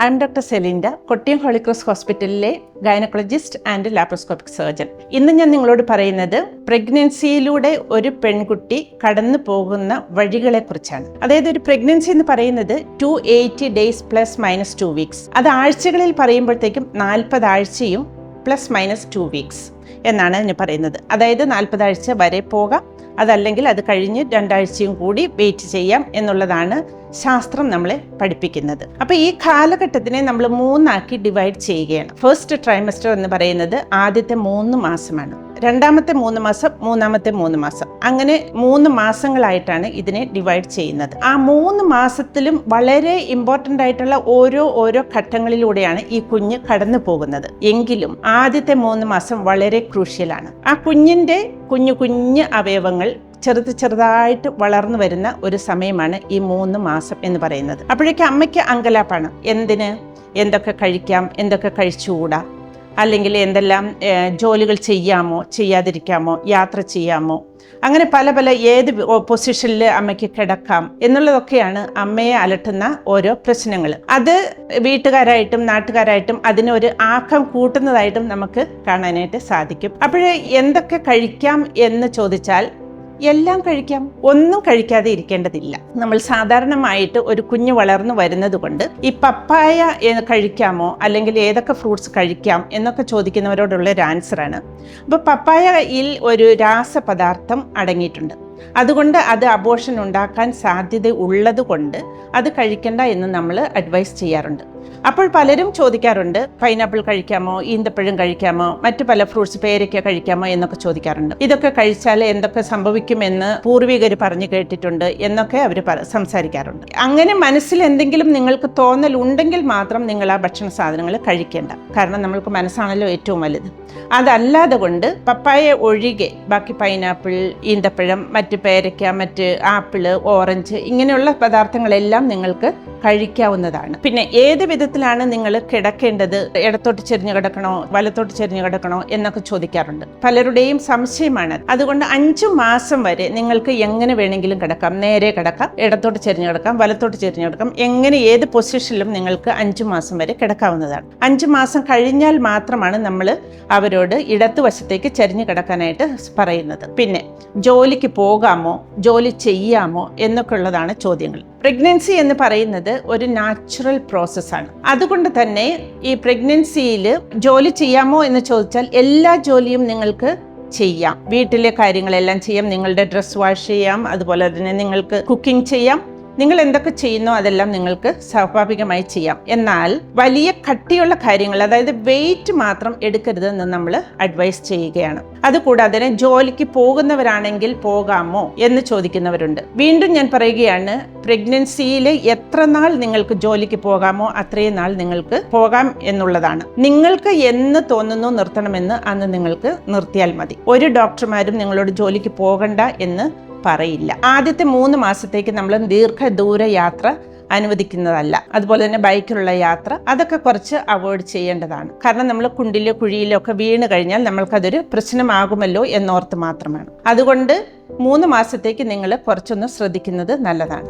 I am doctor Celinda Kottiyam Holy Cross ഹോസ്പിറ്റലിലെ gynaecologist and laparoscopic surgeon ഇന്ന് ഞാൻ നിങ്ങളോട് പറയുന്നത് പ്രഗ്നൻസിയിലൂടെ ഒരു പെൺകുട്ടി കടന്നു പോകുന്ന വഴികളെക്കുറിച്ചാണ്. അതായത് ഒരു പ്രഗ്നൻസി എന്ന് പറയുന്നത് two eighty days plus minus two weeks അത് ആഴ്ചകളിൽ പറയുമ്പോഴത്തേക്കും നാൽപ്പത് ആഴ്ചയും പ്ലസ് മൈനസ് ടു വീക്സ് എന്നാണ് അതിന് പറയുന്നത്. അതായത് നാൽപ്പതാഴ്ച വരെ പോകാം. അതല്ലെങ്കിൽ അത് കഴിഞ്ഞ് രണ്ടാഴ്ചയും കൂടി വെയിറ്റ് ചെയ്യാം എന്നുള്ളതാണ് ശാസ്ത്രം നമ്മളെ പഠിപ്പിക്കുന്നത്. അപ്പോൾ ഈ കാലഘട്ടത്തിനെ നമ്മൾ മൂന്നാക്കി ഡിവൈഡ് ചെയ്യുകയാണ്. ഫസ്റ്റ് ട്രൈമസ്റ്റർ എന്ന് പറയുന്നത് ആദ്യത്തെ മൂന്ന് മാസമാണ്. രണ്ടാമത്തെ മൂന്ന് മാസം മൂന്നാമത്തെ മൂന്ന് മാസം. അങ്ങനെ മൂന്ന് മാസങ്ങളായിട്ടാണ് ഇതിനെ ഡിവൈഡ് ചെയ്യുന്നത്. ആ മൂന്ന് മാസത്തിലും വളരെ ഇമ്പോർട്ടന്റ് ആയിട്ടുള്ള ഓരോ ഓരോ ഘട്ടങ്ങളിലൂടെയാണ് ഈ കുഞ്ഞ് കടന്നു പോകുന്നത്. എങ്കിലും ആദ്യത്തെ മൂന്ന് മാസം വളരെ ക്രൂഷ്യലാണ് ആ കുഞ്ഞിന്റെ കുഞ്ഞു കുഞ്ഞു അവയവങ്ങൾ ചെറുത് ചെറുതായിട്ട് വളർന്നു വരുന്ന ഒരു സമയമാണ് ഈ മൂന്ന് മാസം എന്ന് പറയുന്നത്. അപ്പോഴേക്കും അമ്മയ്ക്ക് അങ്കലാപ്പാണ്. എന്തിന്? എന്തൊക്കെ കഴിക്കാം? എന്തൊക്കെ കഴിച്ചുകൂടാ? അല്ലെങ്കിൽ എന്തെല്ലാം ജോലികൾ ചെയ്യാമോ ചെയ്യാതിരിക്കാമോ യാത്ര ചെയ്യാമോ. അങ്ങനെ പല പല ഏത് പൊസിഷനിൽ അമ്മയ്ക്ക് കിടക്കാം എന്നുള്ളതൊക്കെയാണ് അമ്മയെ അലട്ടുന്ന ഓരോ പ്രശ്നങ്ങൾ. അത് വീട്ടുകാരായിട്ടും നാട്ടുകാരായിട്ടും അതിനൊരു ആക്കം കൂട്ടുന്നതായിട്ടും നമുക്ക് കാണാനായിട്ട് സാധിക്കും. അപ്പോഴേ എന്തൊക്കെ കഴിക്കാം എന്ന് ചോദിച്ചാൽ എല്ലാം കഴിക്കാം. ഒന്നും കഴിക്കാതെ ഇരിക്കേണ്ടതില്ല. നമ്മൾ സാധാരണമായിട്ട് ഒരു കുഞ്ഞ് വളർന്നു വരുന്നത് കൊണ്ട് ഈ പപ്പായ കഴിക്കാമോ അല്ലെങ്കിൽ ഏതൊക്കെ ഫ്രൂട്ട്സ് കഴിക്കാം എന്നൊക്കെ ചോദിക്കുന്നവരോടുള്ള ഒരു ആൻസറാണ്. അപ്പോൾ പപ്പായയിൽ ഒരു രാസപദാർത്ഥം അടങ്ങിയിട്ടുണ്ട്. അതുകൊണ്ട് അത് അബോഷൻ ഉണ്ടാക്കാൻ സാധ്യത ഉള്ളത് കൊണ്ട് അത് കഴിക്കണ്ട എന്ന് നമ്മൾ അഡ്വൈസ് ചെയ്യാറുണ്ട്. അപ്പോൾ പലരും ചോദിക്കാറുണ്ട് പൈനാപ്പിൾ കഴിക്കാമോ ഈന്തപ്പഴം കഴിക്കാമോ മറ്റു പല ഫ്രൂട്ട്സ് പേരൊക്കെ കഴിക്കാമോ എന്നൊക്കെ ചോദിക്കാറുണ്ട്. ഇതൊക്കെ കഴിച്ചാൽ എന്തൊക്കെ സംഭവിക്കുമെന്ന് പൂർവികർ പറഞ്ഞു കേട്ടിട്ടുണ്ട് എന്നൊക്കെ അവർ സംസാരിക്കാറുണ്ട്. അങ്ങനെ മനസ്സിൽ എന്തെങ്കിലും നിങ്ങൾക്ക് തോന്നൽ ഉണ്ടെങ്കിൽ മാത്രം നിങ്ങൾ ആ ഭക്ഷണ സാധനങ്ങൾ കഴിക്കേണ്ട. കാരണം നമ്മൾക്ക് മനസ്സാണല്ലോ ഏറ്റവും വലുത്. അതല്ലാതെ കൊണ്ട് പപ്പായ ഒഴികെ ബാക്കി പൈനാപ്പിൾ ഈന്തപ്പഴം മറ്റ് പേരയ്ക്ക മറ്റ് ആപ്പിൾ ഓറഞ്ച് ഇങ്ങനെയുള്ള പദാർത്ഥങ്ങളെല്ലാം നിങ്ങൾക്ക് കഴിക്കാവുന്നതാണ്. പിന്നെ ഏത് വിധത്തിലാണ് നിങ്ങൾ കിടക്കേണ്ടത്? ഇടത്തോട്ട് ചെരിഞ്ഞു കിടക്കണോ? വലത്തോട്ട് ചെരിഞ്ഞു കിടക്കണോ? എന്നൊക്കെ ചോദിക്കാറുണ്ട്. പലരുടെയും സംശയമാണ്. അതുകൊണ്ട് അഞ്ചു മാസം വരെ നിങ്ങൾക്ക് എങ്ങനെ വേണമെങ്കിലും കിടക്കാം? നേരെ കിടക്കാം ഇടത്തോട്ട് ചെരിഞ്ഞു കിടക്കാം വലത്തോട്ട് ചെരിഞ്ഞു കിടക്കാം എങ്ങനെ ഏത് പൊസിഷനിലും നിങ്ങൾക്ക് അഞ്ചു മാസം വരെ കിടക്കാവുന്നതാണ്. അഞ്ചു മാസം കഴിഞ്ഞാൽ മാത്രമാണ് നമ്മൾ അവരോട് ഇടത്തുവശത്തേക്ക് ചെരിഞ്ഞു കിടക്കാനായിട്ട് പറയുന്നത്. പിന്നെ ജോലിക്ക് പോകാമോ? ജോലി ചെയ്യാമോ? എന്നൊക്കെ ഉള്ളതാണ് ചോദ്യങ്ങൾ. പ്രഗ്നൻസി എന്ന് പറയുന്നത് ഒരു നാച്ചുറൽ പ്രോസസ്സാണ് അതുകൊണ്ട് തന്നെ ഈ പ്രഗ്നൻസിയിൽ ജോലി ചെയ്യാമോ എന്ന് ചോദിച്ചാൽ എല്ലാ ജോലിയും നിങ്ങൾക്ക് ചെയ്യാം. വീട്ടിലെ കാര്യങ്ങളെല്ലാം ചെയ്യാം. നിങ്ങളുടെ ഡ്രസ് വാഷ് ചെയ്യാം. അതുപോലെ തന്നെ നിങ്ങൾക്ക് കുക്കിംഗ് ചെയ്യാം. നിങ്ങൾ എന്തൊക്കെ ചെയ്യുന്നോ അതെല്ലാം നിങ്ങൾക്ക് സ്വാഭാവികമായി ചെയ്യാം. എന്നാൽ വലിയ കട്ടിയുള്ള കാര്യങ്ങൾ അതായത് വെയിറ്റ് മാത്രം എടുക്കരുതെന്ന് നമ്മൾ അഡ്വൈസ് ചെയ്യുകയാണ്. അതുകൂടാതെ ജോലിക്ക് പോകുന്നവരാണെങ്കിൽ പോകാമോ എന്ന് ചോദിക്കുന്നവരുണ്ട്. വീണ്ടും ഞാൻ പറയുകയാണ് പ്രഗ്നൻസിയിൽ എത്ര നാൾ നിങ്ങൾക്ക് ജോലിക്ക് പോകാമോ അത്രയും നാൾ നിങ്ങൾക്ക് പോകാം എന്നുള്ളതാണ്. നിങ്ങൾക്ക് എന്ന് തോന്നുന്നു നിർത്തണമെന്ന് അന്ന് നിങ്ങൾക്ക് നിർത്തിയാൽ മതി. ഒരു ഡോക്ടർമാരും നിങ്ങളോട് ജോലിക്ക് പോകണ്ട എന്ന് പറയില്ല. ആദ്യത്തെ മൂന്ന് മാസത്തേക്ക് നമ്മൾ ദീർഘദൂര യാത്ര അനുവദിക്കുന്നതല്ല. അതുപോലെ തന്നെ ബൈക്കിലുള്ള യാത്ര അതൊക്കെ കുറച്ച് അവോയ്ഡ് ചെയ്യേണ്ടതാണ്. കാരണം നമ്മൾ കുണ്ടിലോ കുഴിയിലോ ഒക്കെ വീണ് കഴിഞ്ഞാൽ നമ്മൾക്കതൊരു പ്രശ്നമാകുമല്ലോ എന്നോർത്ത് മാത്രമാണ്. അതുകൊണ്ട് മൂന്ന് മാസത്തേക്ക് നിങ്ങൾ കുറച്ചൊന്ന് ശ്രദ്ധിക്കുന്നത് നല്ലതാണ്.